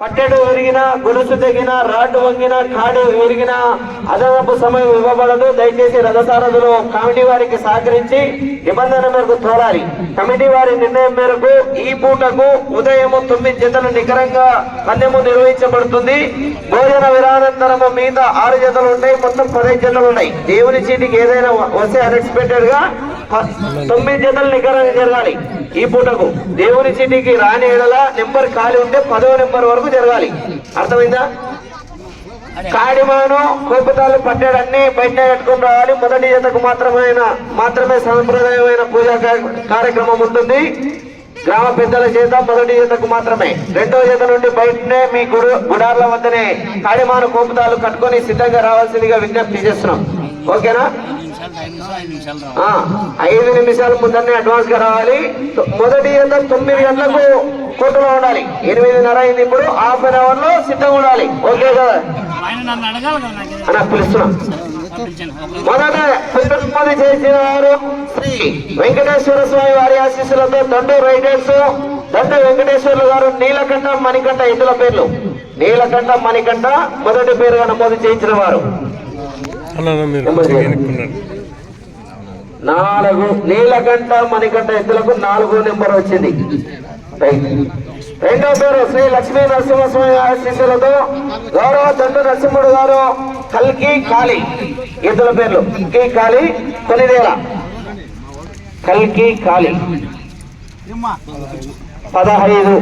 పట్టెడు విరిగిన గొలుసు తెగిన రాడ్డు వంగిన కాడు విరిగిన అదనపు సమయం ఇవ్వబడదు. దయచేసి రథసారథులు కమిటీ వారికి సహకరించి నిబంధన మేరకు తోలాలి. కమిటీ వారి నిర్ణయం మేరకు ఈ పూటకు ఉదయం తొమ్మిది జతలు నికరంగా పందెము నిర్వహించబడుతుంది. భోజన విరానంతరము మీద ఆరు జతలు ఉంటాయి. మొత్తం పదహైదు జతలు ఉన్నాయి. దేవుని చీటికి ఏదైనా వస్తే అన్ఎక్స్పెక్టెడ్గా తొమ్మిది జతలు నికరంగా జరగాలి. ఈ పూటకు దేవుని చీటికి రాని ఎడల నెంబర్ ఖాళీ ఉంటే పదో నెంబర్ వరకు జరగాలి. అర్థమైందా? కాడిమాను కోపతాలు పట్టాడన్ని బయట కట్టుకుని రావాలి. మొదటి జతకు మాత్రమైన మాత్రమే సాంప్రదాయమైన పూజా కార్యక్రమం ఉంటుంది. గ్రామ పెద్దల చేత మొదటి జతకు మాత్రమే. రెండో జత నుండి బయటనే మీ గుడు గుడార్ల వద్దనే కాడిమాను కోపతాలు కట్టుకొని సిద్ధంగా రావాల్సిందిగా విజ్ఞప్తి చేస్తున్నాం. ఓకేనా? ఐదు నిమిషాల ముందరనే అడ్వాన్స్గా రావాలి. మొదటి జత తొమ్మిది గంటలకు కోర్టులో ఉండాలి. ఎనిమిదిన్నర అయింది ఇప్పుడు హాఫ్ అన్ అవర్లో సిద్ధంగా ఉండాలి. ఓకే కదా? ఆయన నన్ను అడగాలి కదా నాకు? అని పిలుస్తున్నా. మొదట చేసిన వారు శ్రీ వెంకటేశ్వర స్వామి వారి ఆశీస్సులతో దండు రైడర్స్ దండు వెంకటేశ్వర్లు గారు నీలకంఠ మణికంఠ ఇతరుల పేర్లు. నీలకంఠ మణికంఠ మొదటి పేరుగా నమోదు చేయించిన వారు. నాలుగు నీలకంఠ మణికంఠ ఎద్దులకు నాలుగో నెంబర్ వచ్చింది. రెండో పేరు శ్రీ లక్ష్మీ నరసింహస్వామి ఆశీస్సులతో గౌరవ దండు నరసింహుడు గారు కల్కి కాళి. ఎద్దుల పేర్లు. కల్కి కాళి కొనిదేల. కల్కి కాళి. పదహైదు.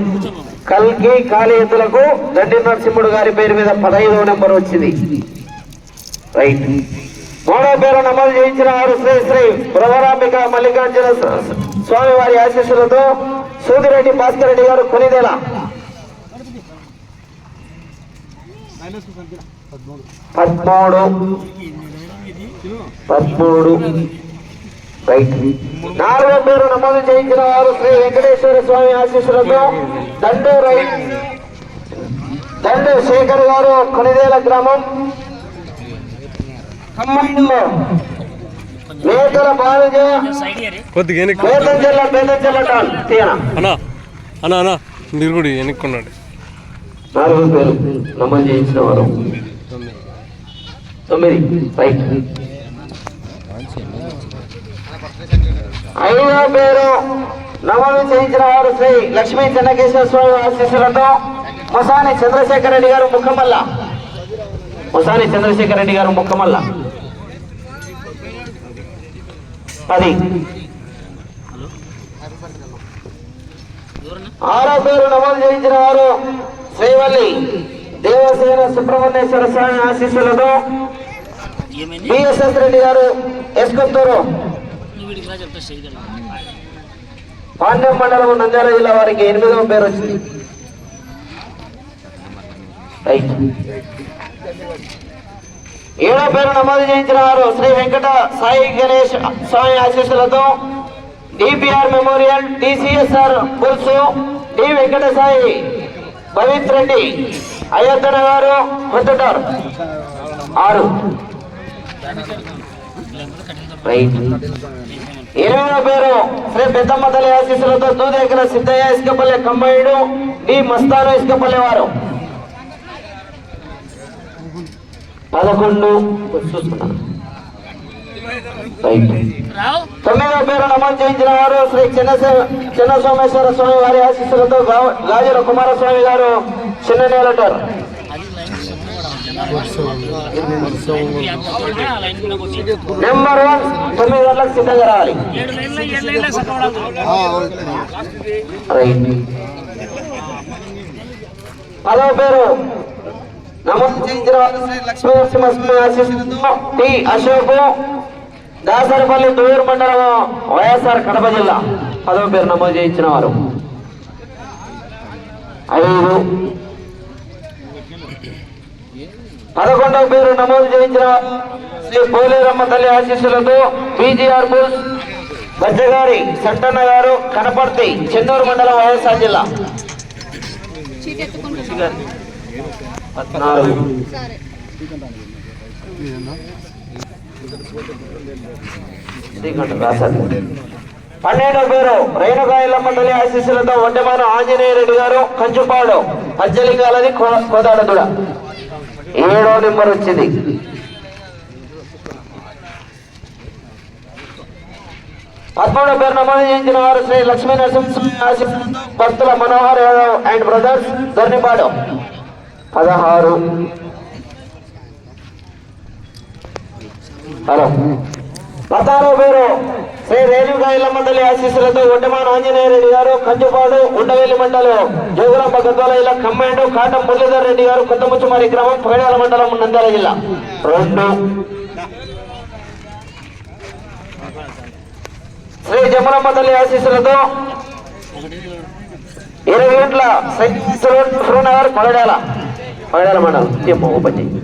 కల్కి కాళి ఎద్దులకు దండి నరసింహుడు గారి పేరు మీద పదహైదవ నెంబర్ వచ్చింది. రైట్. మూడో పేరు నమోదు చేయించిన వారు శ్రీ శ్రీ ప్రవరాంబిక మల్లికార్జున స్వామి వారి ఆశీస్సులతో సూదిరెడ్డి భాస్కర్ రెడ్డి గారు కొనిదేల. పద్మూడు. పద్మూడు. రైట్ నాలుగో పేరు నమోదు చేయించిన వారు శ్రీ వెంకటేశ్వర స్వామి ఆశీస్సులతో దండు రైట్ దండు శేఖర్ గారు కొనిదేల గ్రామం. మేకల కొద్దిగా అన్నా అన్నా అన్నా మీరు కూడా వెనుక్కున్నాడు నాలుగు పేరు నమోదు చేయించిన వారు. తొమ్మిది రైట్ ఐదో పేరు నమోదు చేయించిన వారు శ్రీ లక్ష్మీ చెన్నకేశ్వర స్వామి ఆశీస్సులతో మొసాని చంద్రశేఖర్ రెడ్డి గారు ముఖమల్ల. మొసాని చంద్రశేఖర్ రెడ్డి గారు ముఖమల్ల. పది. ఆరో పేరు నమోదు చేయించిన వారు శ్రీవల్లి దేవసేన సుబ్రహ్మణ్యేశ్వర స్వామి ఆశీస్సులతో బిఎస్ఎస్ రెడ్డి గారు ఎస్కొత్తూరు. పాండ్యం మండలం నంద్యాల జిల్లా వారికి ఎనిమిదవ పేరు వచ్చింది. రైట్. ఏడో పేరు నమోదు చేయించిన వారు శ్రీ వెంకట సాయి గణేష్ స్వామి ఆశీస్సులతో DPR memorial TCSR bulls D Venkata Sai Bhavith Reddy Ayodhya garu మృతుడారు ఆరు. ఇరవై పేరు శ్రీ పెద్దమ్మ తల్లి ఆశీస్సులతో దూదేకల సిద్ధయ్య ఇసుకపల్లె కంబైడు డి మస్తాను ఇసుకపల్లె వారు. పదకొండు. చూసుకున్నాను తొమ్మిదో పేరు నమోదు చేయించిన వారు శ్రీ చిన్న చిన్న సోమేశ్వర స్వామి వారి ఆశీస్సులతో గాజుల కుమారస్వామి గారు చిన్న నేలటర్ నెంబర్ వన్ తొమ్మిది గంటలకు సిద్ధంగా రావాలి. పదవ పేరు నమోదు చేయించిన వారు శ్రీ లక్ష్మీ నరసింహస్వామి ఆశీస్సులతో టి. అశోకు దాసరపల్లి దూరు మండలం వైఎస్ఆర్ కడప జిల్లా. పదవ పేరు నమోదు చేయించిన వారు. ఐదు. పదకొండవ పేరు నమోదు చేయించిన శ్రీ పోలేరమ్మ తల్లి ఆశీస్సులతో బీజీఆర్ బుల్స్ బజ్జగారి సంటన్న గారు కనపర్తి చెన్నూరు మండలం వైఎస్ఆర్ జిల్లా. పద్నాలుగు పన్నెండో పేరు రేణుగా ఎల్లమ్మ తల్లి ఆశీస్సులతో వంటమాన ఆంజనేయ రెడ్డి గారు కంచుపాడు అజ్జలింగాలది కోదాడదుడ ఏడో నెంబర్ వచ్చింది. పదమూడో పేరు నమోదు చేయించిన వారు శ్రీ లక్ష్మీ నరసింహ ఆశీస్సులతో భక్తుల మనోహర్ యాదవ్ అండ్ బ్రదర్స్ దొర్నిపాడు. పదహారు. హలో. పద్నాలుగు పేరు శ్రీ రేణుగా ఇళ్ళ మండలి ఆశీస్సులతో ఒడ్డమాన ఆంజనేయ రెడ్డి గారు కంచుపాడు ఉండవేలి మండలం జోగులాంబ గద్వాల జిల్లా కమ్మాండు కాటం మురళీధర్ రెడ్డి గారు కొత్తముచ్చుమారి గ్రామం పగడాల మండలం నంద్యాల జిల్లా. రెండు. శ్రీ జమలమ్మ తల్లి ఆశీస్సులతో ఇరవై గంటల నగర్ పగడాల పగడాల మండలం సీఎం ఓపెన్ చేయి.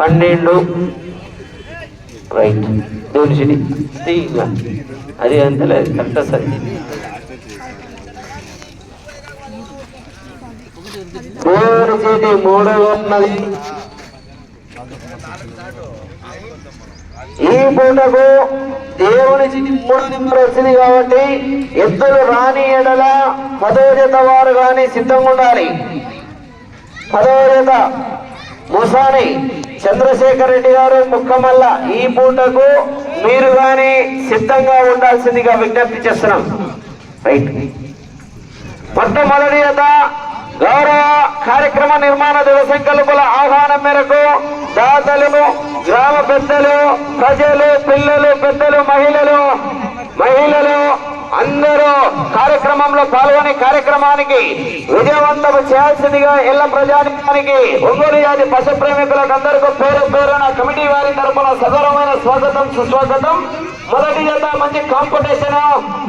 పన్నెండు. రైట్. దేవుని శని. తీగ. అది అంతలేదు కరెక్ట్ సార్ దేవుని మూడు ఉన్నది. ఈ పూటకు దేవుని మూడు దింపులు వచ్చింది కాబట్టి ఎద్దులు రాని ఎడల పదో జత వారు కానీ సిద్ధంగా ఉండాలి. పదవ జత ముసాని చంద్రశేఖర్ రెడ్డి గారు ముక్కమల్ల ఈ పూటకు మీరు కానీ సిద్ధంగా ఉండాల్సిందిగా విజ్ఞప్తి చేస్తున్నాం. రైట్. మొట్టమొదటి జత గౌరవ కార్యక్రమ నిర్మాణ దివ సంకల్పుల ఆహ్వానం మేరకు దాతలు గ్రామ పెద్దలు ప్రజలు పిల్లలు పెద్దలు మహిళలు మహిళలు అందరూ కార్యక్రమంలో పాల్గొని కార్యక్రమానికి విజయవంతం చేయాల్సిందిగా ఇళ్ళ ప్రజానికానికి ఒంగోలు జాతి పశు ప్రేమికులకు అందరికీ పేరు పేరున కమిటీ వారి తరపున సదరమైన స్వాగతం సుస్వాగతం. మొదటి జత మంచి కాంపిటీషన్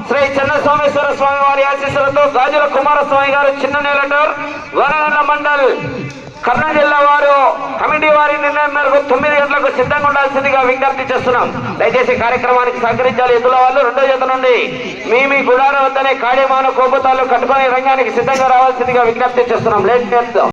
శ్రీ చెన్నస్వామేశ్వర స్వామి వారి ఆశీస్సులతో గాజుల కుమారస్వామి గారు చిన్న నేలటర్ వనగండ్ల మండల్ కర్నూలు జిల్లా వారు కమిటీ వారి నిర్ణయం మేరకు తొమ్మిది గంటలకు సిద్ధంగా ఉండాల్సిందిగా విజ్ఞప్తి చేస్తున్నాం. దయచేసి కార్యక్రమానికి సహకరించాలి. ఎద్దుల వాళ్ళు రెండో జత నుండి మీ మీ గుడార వద్దనే కాళీమాన కోపతాలు కట్టుకొని రంగానికి సిద్ధంగా రావాల్సిందిగా విజ్ఞప్తి చేస్తున్నాం. లేట్ చేస్తాం